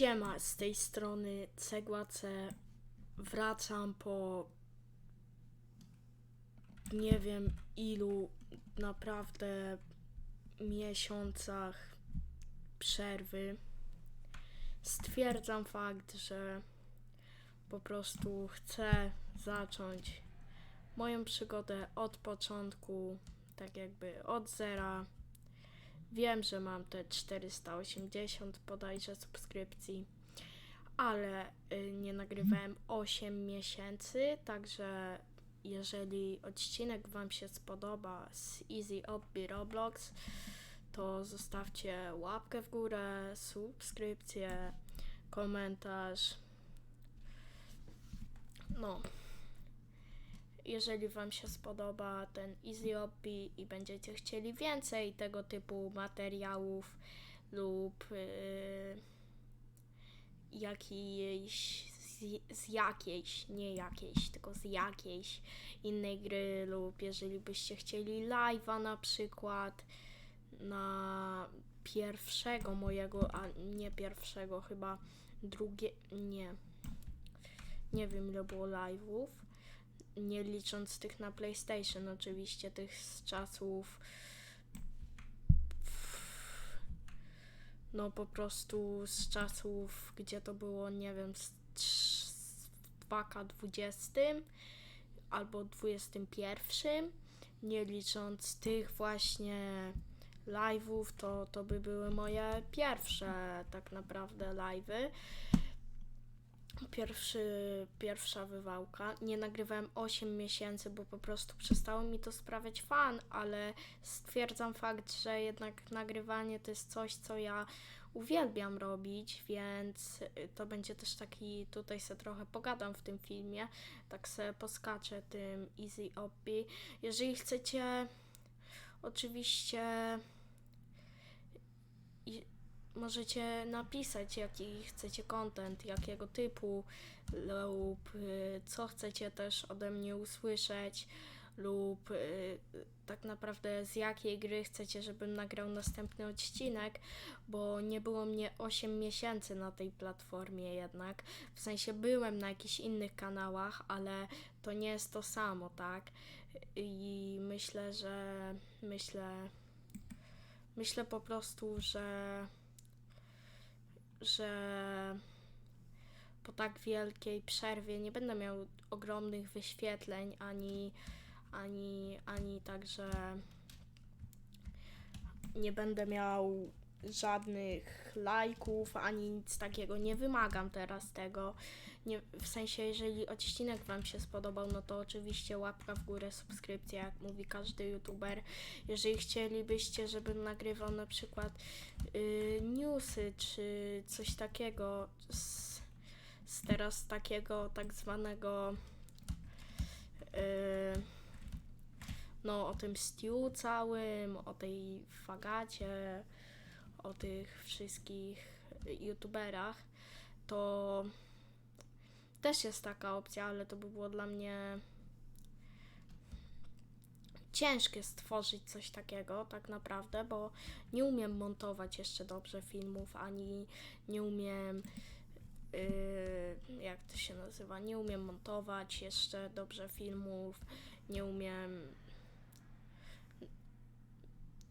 Siema, z tej strony Cegła C. Wracam po nie wiem ilu naprawdę miesiącach przerwy. Stwierdzam fakt, że po prostu chcę zacząć moją przygodę od początku, tak jakby od zera. Wiem, że mam te 480 bodajże subskrypcji, ale y, nie nagrywałem 8 miesięcy, także jeżeli odcinek Wam się spodoba z Easy Obby Roblox, to zostawcie łapkę w górę, subskrypcję, komentarz. No. Jeżeli Wam się spodoba ten Easy Obby i będziecie chcieli więcej tego typu materiałów lub yy, jakiejś, z, z jakiejś, nie jakiejś, tylko z jakiejś innej gry lub jeżeli byście chcieli live'a na przykład na pierwszego mojego, a nie pierwszego, chyba drugie, nie, nie wiem ile było live'ów, nie licząc tych na PlayStation oczywiście, tych z czasów no po prostu z czasów, gdzie to było, nie wiem, z, z 2K20 albo 21, nie licząc tych właśnie live'ów, to, to by były moje pierwsze tak naprawdę live'y. Pierwszy, pierwsza wywałka. Nie nagrywałem 8 miesięcy, bo po prostu przestało mi to sprawiać fan, ale stwierdzam fakt, że jednak nagrywanie to jest coś, co ja uwielbiam robić, więc y, to będzie też taki, tutaj se trochę pogadam w tym filmie, tak se poskaczę tym Easy Obby. Jeżeli chcecie oczywiście i możecie napisać, jaki chcecie content, jakiego typu, lub y, co chcecie też ode mnie usłyszeć, lub y, tak naprawdę z jakiej gry chcecie, żebym nagrał następny odcinek, bo nie było mnie 8 miesięcy na tej platformie jednak. W sensie byłem na jakichś innych kanałach, ale to nie jest to samo, tak? I myślę, że myślę myślę po prostu, że że po tak wielkiej przerwie nie będę miał ogromnych wyświetleń ani ani ani także nie będę miał żadnych lajków, ani nic takiego. Nie wymagam teraz tego. Nie, w sensie, jeżeli odcinek Wam się spodobał, no to oczywiście łapka w górę, subskrypcja, jak mówi każdy youtuber. Jeżeli chcielibyście, żebym nagrywał na przykład y, newsy, czy coś takiego z, z teraz takiego tak zwanego y, no o tym stew całym, o tej fagacie, o tych wszystkich youtuberach, to też jest taka opcja, ale to by było dla mnie ciężkie stworzyć coś takiego, tak naprawdę, bo nie umiem montować jeszcze dobrze filmów, ani nie umiem. Yy, jak to się nazywa? Nie umiem montować jeszcze dobrze filmów, nie umiem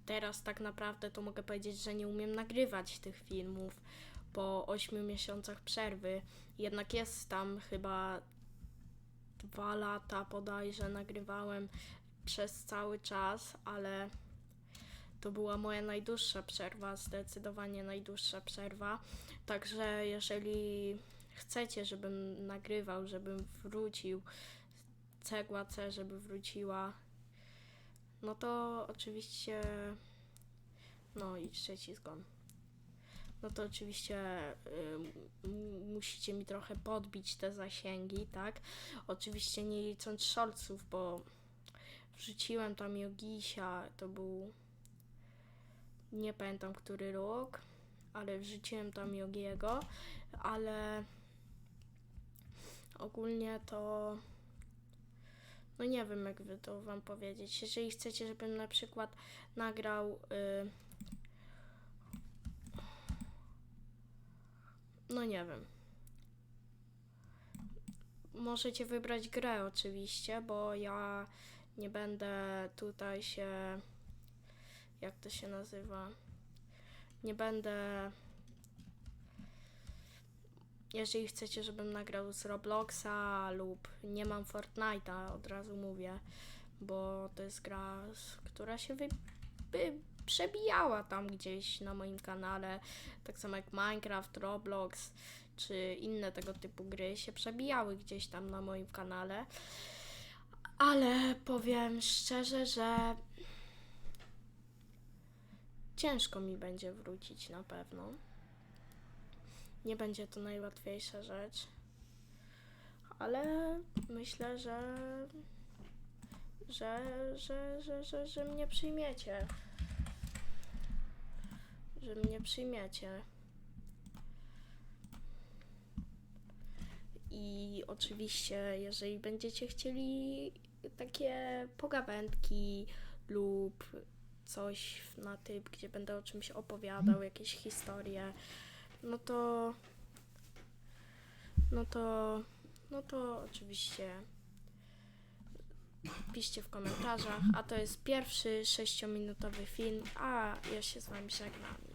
teraz tak naprawdę to mogę powiedzieć, że nie umiem nagrywać tych filmów po 8 miesiącach przerwy. Jednak jest tam chyba dwa lata bodajże nagrywałem przez cały czas, ale to była moja najdłuższa przerwa, zdecydowanie najdłuższa przerwa. Także jeżeli chcecie, żebym nagrywał, żebym wrócił, cegła C, żeby wróciła, no to oczywiście. No i trzeci zgon. No to oczywiście y, musicie mi trochę podbić te zasięgi, tak? Oczywiście nie licząc shortsów, bo wrzuciłem tam Jogisia, to był nie pamiętam który rok, ale wrzuciłem tam Jogiego, ale ogólnie to no nie wiem, jakby to wam powiedzieć. Jeżeli chcecie, żebym na przykład nagrał. No nie wiem. Możecie wybrać grę oczywiście, bo ja nie będę tutaj się. Jak to się nazywa? Nie będę. Jeżeli chcecie, żebym nagrał z Robloxa lub nie mam Fortnite'a, od razu mówię, bo to jest gra, która się wy, przebijała tam gdzieś na moim kanale, tak samo jak Minecraft, Roblox czy inne tego typu gry się przebijały gdzieś tam na moim kanale. Ale powiem szczerze, że ciężko mi będzie wrócić na pewno. Nie będzie to najłatwiejsza rzecz. Ale myślę, że że, że, że, że, że mnie przyjmiecie. Że mnie przyjmiecie. I oczywiście, jeżeli będziecie chcieli takie pogawędki lub coś na typ, gdzie będę o czymś opowiadał, jakieś historie, no to no to no to oczywiście piszcie w komentarzach, a to jest pierwszy sześciominutowy film, a ja się z wami żegnam.